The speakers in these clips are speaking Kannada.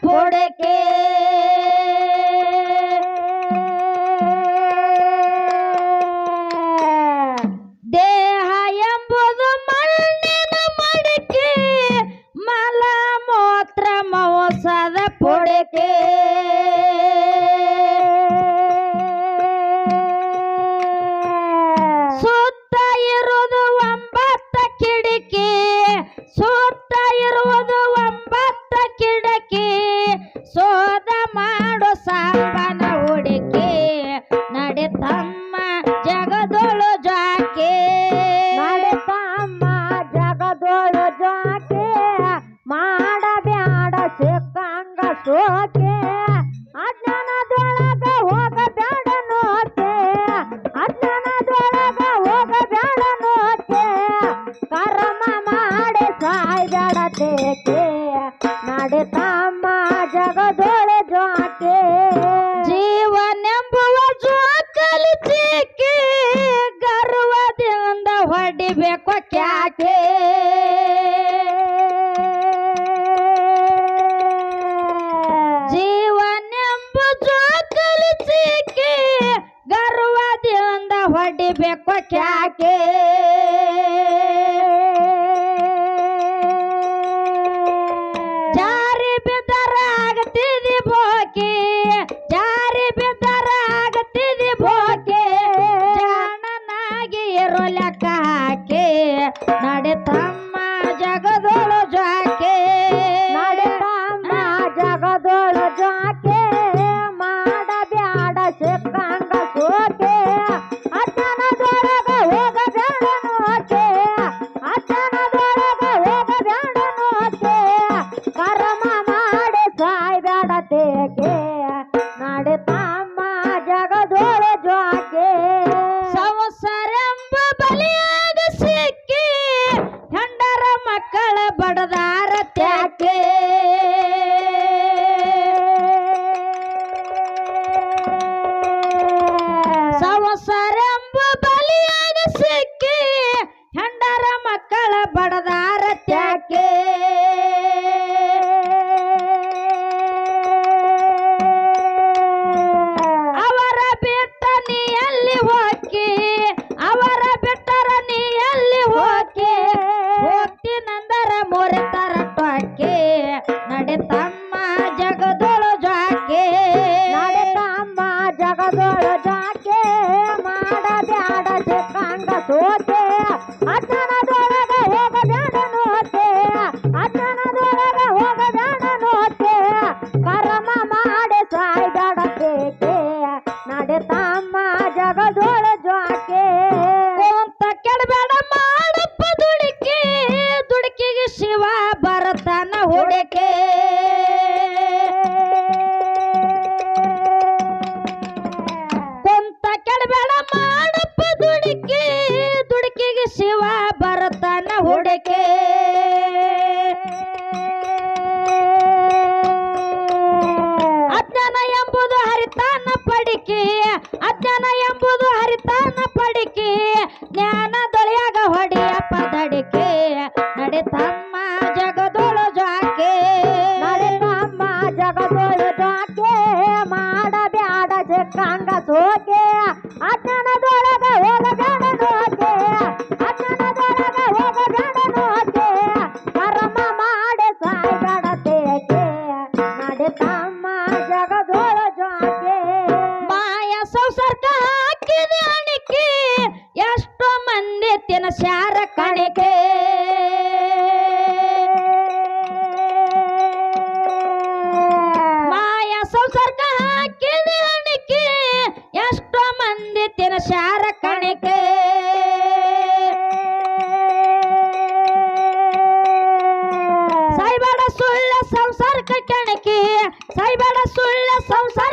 por qué ಆಕೆ ಜೀವನೆಂಬುವ ಜೋಕಲಿಚಿಕೆ ಗರ್ವದಿಂದ ಹೊಡಿಬೇಕು ಕ್ಯಾಕೆ? ಜೀವನೆಂಬ ಜೋಕಲಿಚಿಕೆ ಗರ್ವದಿಂದ ಹೊಡಿಬೇಕು ಕ್ಯಾಕೆ? ನೋಡೆ ತಮ್ಮ ಜಗದೋಳ ಜ್ವಾಕೆ ಅಂತ ಕೆಡಬೇಡ ಮಾಡಪ್ಪ ದುಡುಕಿ. ದುಡುಕಿಗೆ ಶಿವ ಬರತನ ಹುಡುಕೆ. ಕೊಂತ ಕೆಡಬೇಡ ಮಾಡಪ್ಪ ದುಡುಕಿ. ದುಡುಕಿಗೆ ಶಿವ ಬರತನ ಹುಡುಕೆ. ಶಾರ ಕಣೆಗೆ. ಮಾಯ ಸಂಸರ್ಗ ಹಾಕಿದ ಅಣಕೆ ಎಷ್ಟೋ ಮಂದಿ ತಿನ ಶಾರ ಕಣೆಗೆ. ಸಾಯ್ಬೇಡ ಸುಳ್ಳ ಸಂಸಾರ ಕಣಕಿ ಸಾಯ್ಬೇಡ ಸುಳ್ಳ ಸಂಸಾರ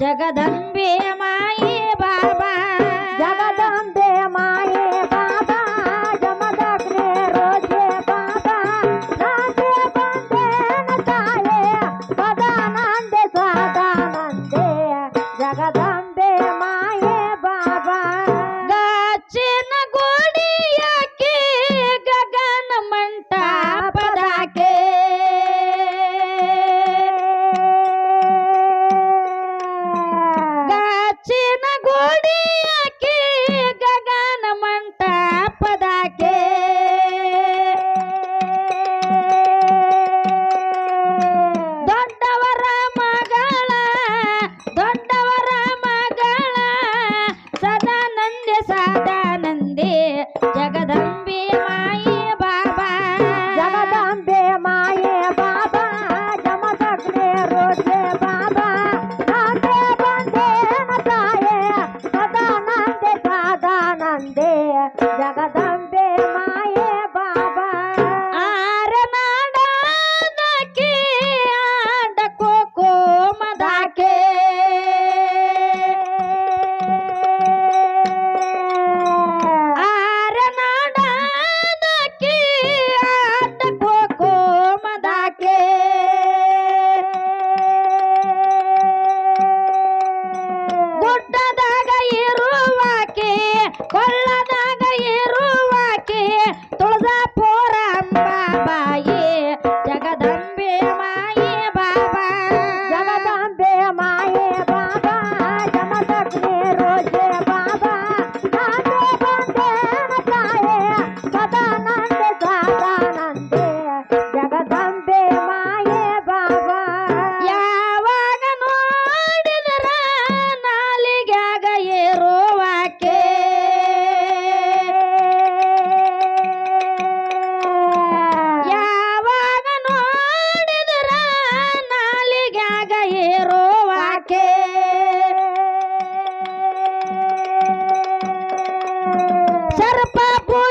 ಜಗದಂಬೆ ಮಾಯೆ ಬಾಬಾ. ಜಗದಂಬೆ ಮಾಯೆ ಬಾಬಾ. ಜಮದಗ್ರೆ ರೋಜೆ ಬಾಬಾ. ನಾಚೆ ಬಂದೇನ ತಾಯೆ ಪದಾನಂದೆ ಸ್ವಾದಾನಂದೆ ಜಗದಂಬೆ ಮಾಯೆ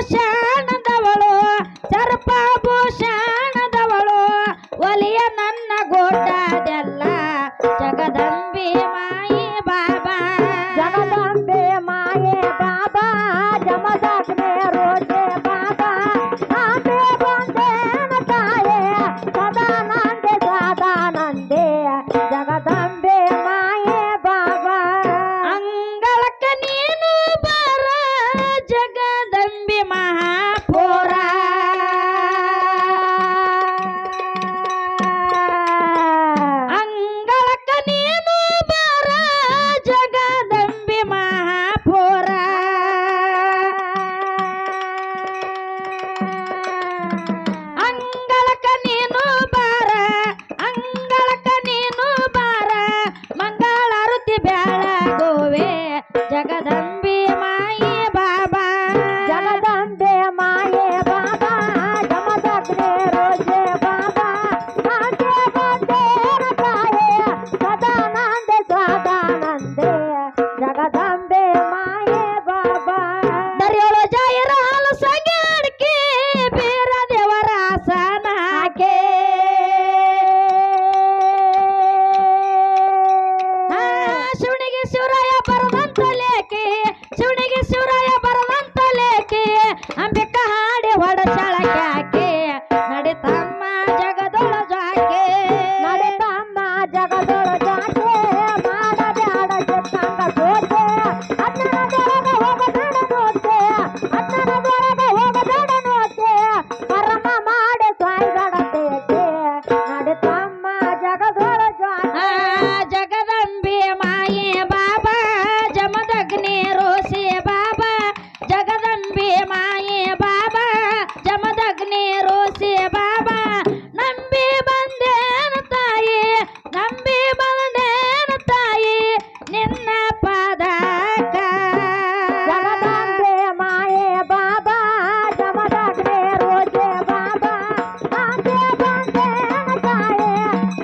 বসে ಜಗದಂಬೆ Oh,